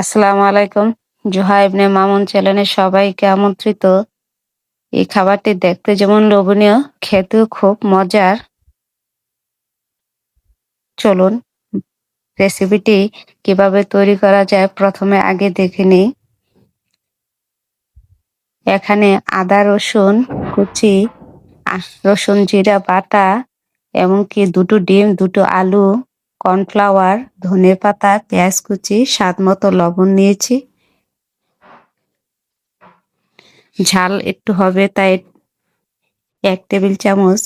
আসসালামু আলাইকুম। জোহা ইবনে মামুন চ্যানেলে সবাইকে আমন্ত্রিত। এই খাবারটি দেখতে যেমন লোভনীয়, খেতেও খুব মজার। চলুন রেসিপিটি কীভাবে তৈরি করা যায় প্রথমে আগে দেখে নিই। এখানে আদা, রসুন কুচি রসুন, জিরা, বাটা, এমনকি দুটো ডিম, দুটো আলু কর্নফ্লাওয়ার, ধনে পাতা, পেঁয়াজ কুচি, স্বাদ মতো লবণ নিয়েছি। ঝাল একটু হবে, তাই এক টেবিল চামচ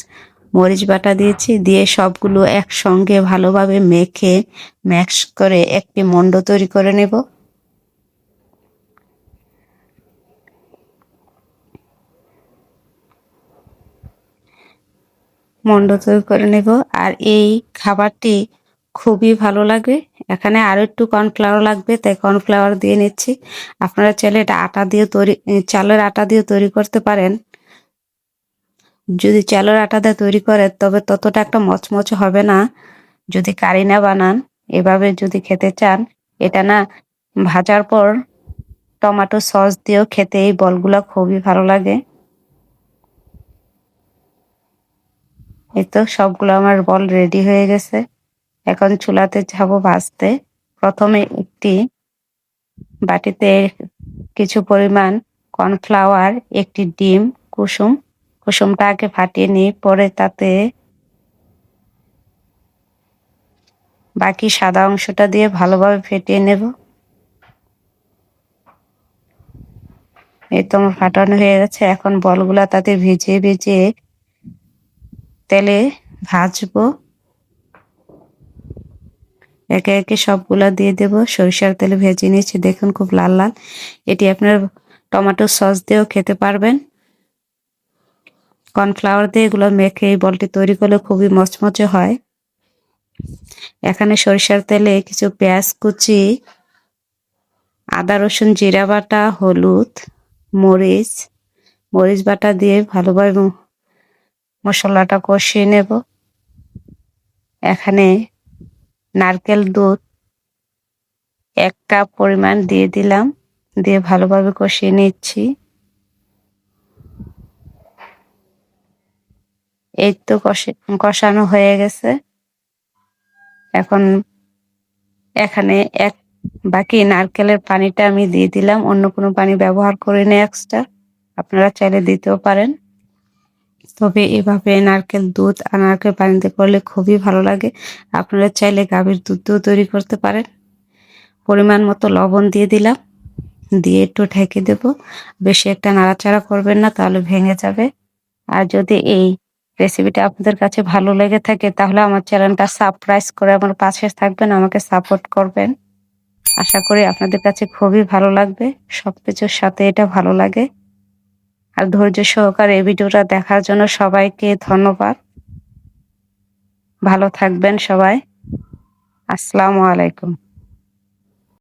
মরিচ বাটা দিয়েছি। দিয়ে সবগুলো একসঙ্গে ভালোভাবে মেখে ম্যাক্স করে একটি মন্ড তৈরি করে নেব। মন্ড তৈরি করে নেব। আর এই খাবারটি খুবই ভালো লাগবে এখানে আরও একটু কর্নফ্লাওয়ার লাগবে, তাই কর্নফ্লাওয়ার দিয়ে নিচ্ছি। আপনারা চাইলে এটা আটা দিয়ে তৈরি চালের আটা দিয়ে তৈরি করতে পারেন। যদি চালের আটা দিয়ে তৈরি করে, তবে ততটা একটা মচমচ হবে না। যদি কারি না বানান, এভাবে যদি খেতে চান, এটা না ভাজার পর টমেটো সস দিয়েও খেতে এই বলগুলো খুবই ভালো লাগে। এই তো সবগুলো আমার বল রেডি হয়ে গেছে। এখন চুলাতে যাব ভাজতে। প্রথমে একটি বাটিতে কিছু পরিমাণ কর্নফ্লাওয়ার, একটি ডিম, কুসুম। কুসুমটা আগে ফাটিয়ে নিই পরে তাতে বাকি সাদা অংশটা দিয়ে ভালোভাবে ফেটিয়ে নেব। এই তো আমার ফাটানো হয়ে গেছে। এখন বলগুলা তাতে ভিজিয়ে ভিজিয়ে তেলে ভাজবো। একে একে সবগুলা দিয়ে দেব। সরিষার তেলে ভেজে নিয়েছি, দেখুন খুব লাল লাল। এটি আপনার টমেটো সস দিয়েও খেতে পারবেন। কর্নফ্লাওয়ার দিয়ে এগুলো মেখে এই বলটি তৈরি করলে খুবই মচমচে হয়। এখানে সরিষার তেলে কিছু পেঁয়াজ কুচি, আদা, রসুন, জিরা বাটা, হলুদ, মরিচ মরিচ বাটা দিয়ে ভালোভাবে মশলাটা কষিয়ে নেব। এখানে নারকেল দুধ এক কাপ পরিমাণ দিয়ে দিলাম। দিয়ে ভালোভাবে কষিয়ে নিচ্ছি। এই তো কষানো হয়ে গেছে। এখন এখানে এক, বাকি নারকেলের পানিটা আমি দিয়ে দিলাম। অন্য কোনো পানি ব্যবহার করিনি এক্সট্রা আপনারা চাইলে দিতেও পারেন। তবে এভাবে নারকেল দুধ আর নারকেল পানিতে করলে খুবই ভালো লাগে। আপনারা চাইলে গাভীর দুধও তৈরি করতে পারেন। পরিমাণ মতো লবণ দিয়ে দিলাম। দিয়ে একটু ঢেকে দেব। বেশি একটা নাড়াচাড়া করবেন না, তাহলে ভেঙে যাবে। আর যদি এই রেসিপিটা আপনাদের কাছে ভালো লেগে থাকে, তাহলে আমার চ্যানেলটা সাবস্ক্রাইব করে আমার পাশে থাকবেন, আমাকে সাপোর্ট করবেন। আশা করি আপনাদের কাছে খুবই ভালো লাগবে। সব কিছুর সাথে এটা ভালো লাগে। আর ধৈর্য সহকারে এই ভিডিওটা দেখার জন্য সবাইকে ধন্যবাদ। ভালো থাকবেন সবাই। আসসালামু আলাইকুম।